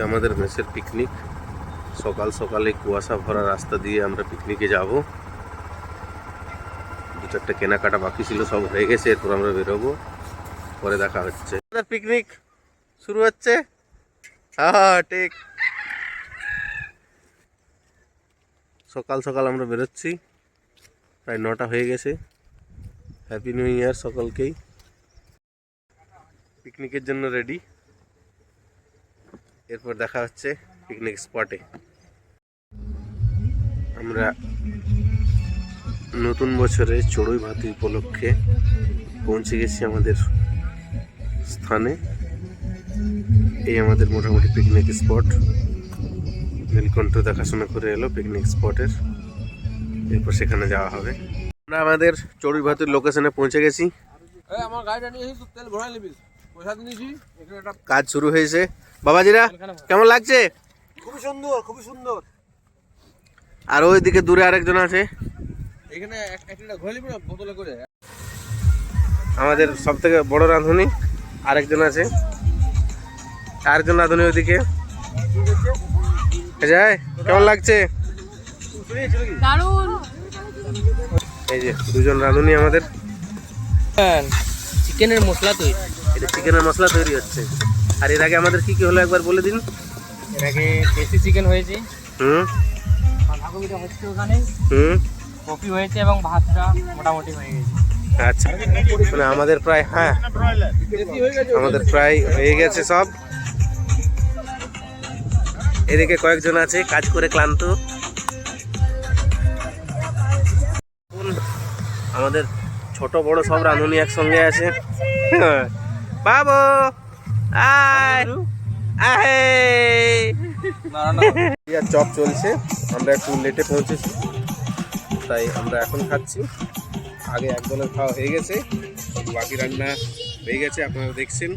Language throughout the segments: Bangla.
আজকে আমাদের মেসের পিকনিক সকাল সকালে কুয়াশা ভরা রাস্তা দিয়ে আমরা পিকনিকে যাব। দু চারটে কেনাকাটা বাকি ছিল, সব হয়ে গেছে, এরপর আমরা বেরোবো। পরে দেখা হচ্ছে। পিকনিক শুরু হচ্ছে। ঠিক। সকাল সকাল আমরা বেরোচ্ছি। প্রায় নটা হয়ে গেছে। হ্যাপি নিউ ইয়ার সকলকেই। পিকনিকের জন্য রেডি এরপর দেখা হচ্ছে পিকনিক স্পটে আমরা নতুন বছরে চড়ুই ভাতি উপলক্ষে পৌঁছে গেছি আমাদের স্থানে। এই আমাদের মোটামুটি পিকনিক স্পট নীলকণ্ঠ দেখাশোনা করে এলো পিকনিক স্পটের এরপর সেখানে যাওয়া হবে। আমরা আমাদের চড়ুই ভাতির লোকেশনে পৌঁছে গেছি। আমার গাড়িটা নিয়ে তেল ভরাই নিবি। পয়সা দিয়েছি এখানে একটা কাজ শুরু হয়েছে। বাবাজিরা কেমন লাগছে? খুবই সুন্দর খুবই সুন্দর। আর ওইদিকে দূরে আরেকজন আছে। এখানে বোতলে করে। আমাদের সব থেকে বড় রাঁধুনি আরেকজন আছে। আরেকজন রাঁধুনি ওইদিকে। যায় কেমন লাগছে? এই যে দুজন রাঁধুনি আমাদের। চিকেনের মশলা তৈরি। এটা চিকেনের মশলা তৈরি হচ্ছে। আর এর আগে আমাদের কি কি হলো একবার বলে দিন। এর আগে দেশি চিকেন হয়েছে। হুম। বাঁধাকপিটা হচ্ছে ওখানে। হুম। কপি হয়েছে এবং ভাতটা মোটামুটি হয়ে গেছে। আচ্ছা। মানে আমাদের প্রায় হ্যাঁ। আমাদের প্রায় হয়ে গেছে সব। এদিকে কয়েকজন আছে কাজ করে ক্লান্ত। আমাদের ছোট বড় সব রাঁধুনি একসঙ্গে আছে। বাবু! চপ চলছে। আমরা একটু লেটে পৌঁছেছি। তাই আমরা এখন খাচ্ছি। আগে একজনের খাওয়া হয়ে গেছে। বাকি রান্না হয়ে গেছে আপনারা দেখছেন।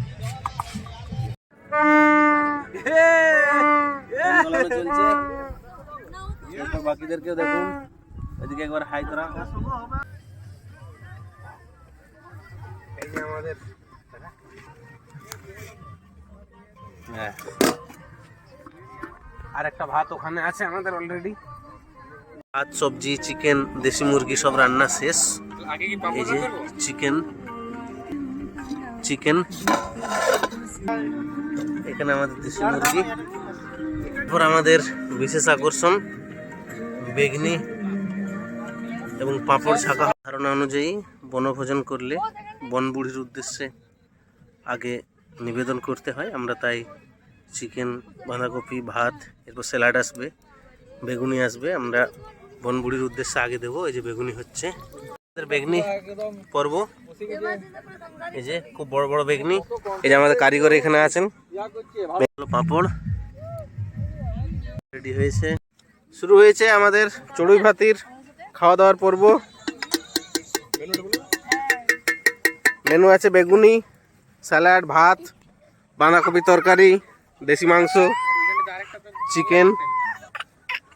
বাকিদেরকেও দেখুন। এদিকে একবার হাই করা। এই আমাদের আর একটা ভাত ওখানে আছে আমাদের অলরেডি ভাত সবজি চিকেন দেশি মুরগি সব রান্না শেষ। এই যে চিকেন চিকেন এখানে আমাদের দেশি মুরগি। এরপর আমাদের বিশেষ আকর্ষণ বেগনি এবং পাঁপড় ছাকা ধারণা অনুযায়ী বনভোজন করলে বনবুড়ির উদ্দেশ্যে আগে নিবেদন করতে হয়। আমরা তাই চিকেন, বাঁধাকপি, ভাত, এরপর স্যালাড আসবে, বেগুনি আসবে। আমরা বনবুড়ির উদ্দেশ্যে আগে দেবো, এই যে বেগুনি হচ্ছে। আমাদের বেগনি পর্ব। এই যে খুব বড় বড় বেগনি। এই যে আমাদের কারিগর এখানে আছেন। পাঁপড়। রেডি হয়েছে। শুরু হয়েছে আমাদের চড়ুই ভাতির খাওয়া দাওয়ার পর্ব। মেনু আছে বেগুনি, স্যালাড, ভাত, বাঁধাকপি তরকারি। দেশি মাংস চিকেন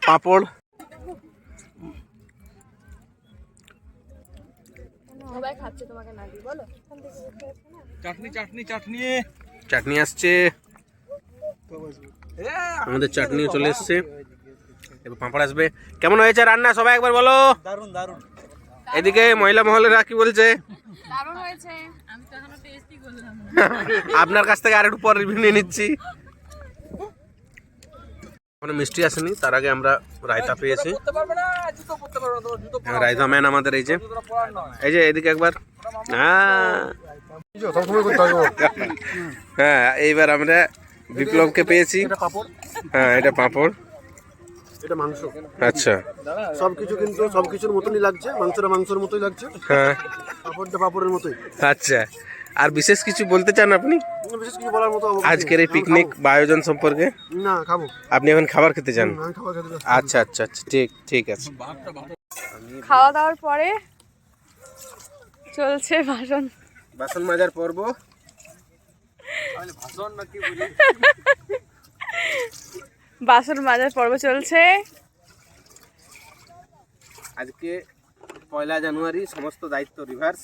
পাঁপড়। সবাই খাচ্ছে তোমাকে না দিই বলো। চাটনি চাটনি চাটনি। চাটনি আসছে। আমাদের চাটনি চলে এসছে। এবার পাঁপড় আসবে। কেমন হয়েছে রান্না? সবাই একবার বলো। দারুণ দারুণ এদিকে মহিলা মহলেরা কি বলছে। দারুণ হয়েছে। আমি তো এখনও টেস্টই করলাম। আপনার কাছ থেকে আর একটু পর রিভিউ নিয়ে নিচ্ছি। এখনও মিষ্টি আসেনি তার আগে আমরা রায়তা পেয়েছি। হ্যাঁ, রায়তা ম্যান আমাদের এই যে। এই যে এদিকে একবার। হ্যাঁ হ্যাঁ এইবার আমরা বিপ্লবকে পেয়েছি। হ্যাঁ এটা পাঁপড়। এটা মাংস। আচ্ছা। সবকিছু কিন্তু সবকিছুর মতনই লাগছে মাংসটা মাংসের মতোই লাগছে। হ্যাঁ। পাপড়টা পাপড়ের মতোই। আচ্ছা। আর বিশেষ কিছু বলতে চান আপনি? বিশেষ কিছু বলার মতো আজকের এই পিকনিক। বা আয়োজন সম্পর্কে? না খাব। আপনি এখন খাবার খেতে চান। আচ্ছা আচ্ছা আচ্ছা ঠিক ঠিক আছে। খাওয়া দাওয়ার পরে চলছে বাসন বাসন মাজার পর্ব। ভাষণ না কি বুঝি বাসন মাজার পর্ব চলছে। আজকে পয়লা জানুয়ারি সমস্ত দায়িত্ব রিভার্স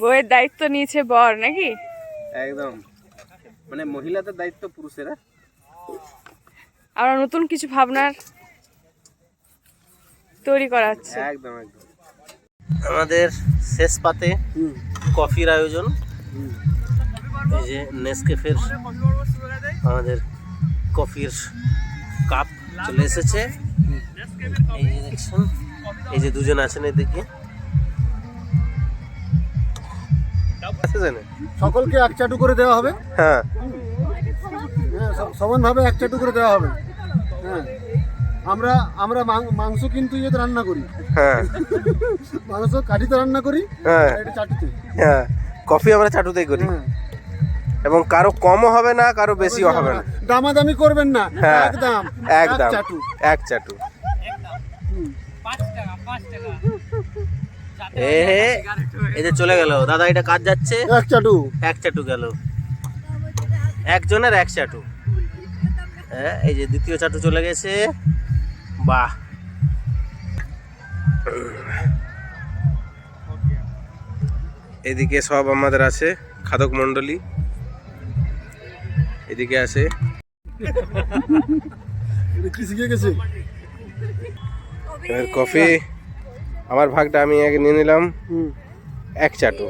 বইয়ের দায়িত্ব নিয়েছে বর নাকি? একদম। মানে মহিলাদের দায়িত্ব পুরুষেরা আমরা নতুন কিছু ভাবনার তৈরি করা হচ্ছে একদম একদম। আমাদের শেষ পাতে কফির আয়োজন। এই যে নেসকেফের আমাদের কফির কাপ চলে এসেছে। এই যে দেখছেন এই যে দুজন আছেন এদিকে। সকলকে এক চাটু করে দেওয়া হবে। হ্যাঁ। হ্যাঁ সমানভাবে এক চাটু করে দেওয়া হবে। হ্যাঁ। আমরা আমরা মাংস কিন্তু ইয়েতে রান্না করি। হ্যাঁ। মাংস কাঠিতে রান্না করি হ্যাঁ। এটা চাটুতে। হ্যাঁ। কফি আমরা চাটুতেই করি। হ্যাঁ। এবং কারও কমও হবে না কারও বেশিও হবে না। দামাদামি করবেন না। হ্যাঁ। একদম। একদম। এক চাটু। এক চাটু। পাঁচ টাকা পাঁচ টাকা। এ এই যে চলে গেল। দাদা এটা কাজ যাচ্ছে? এক চাটু। এক চাটু গেল। একজনের এক চাটু। হ্যাঁ এই যে দ্বিতীয় চাটু চলে গেছে। বাহ। এদিকে সব আমাদের আছে খাদক মণ্ডলী। এদিকে আছে। কফি। আমার ভাগটা আমি আগে নিয়ে নিলাম। এক চাটু।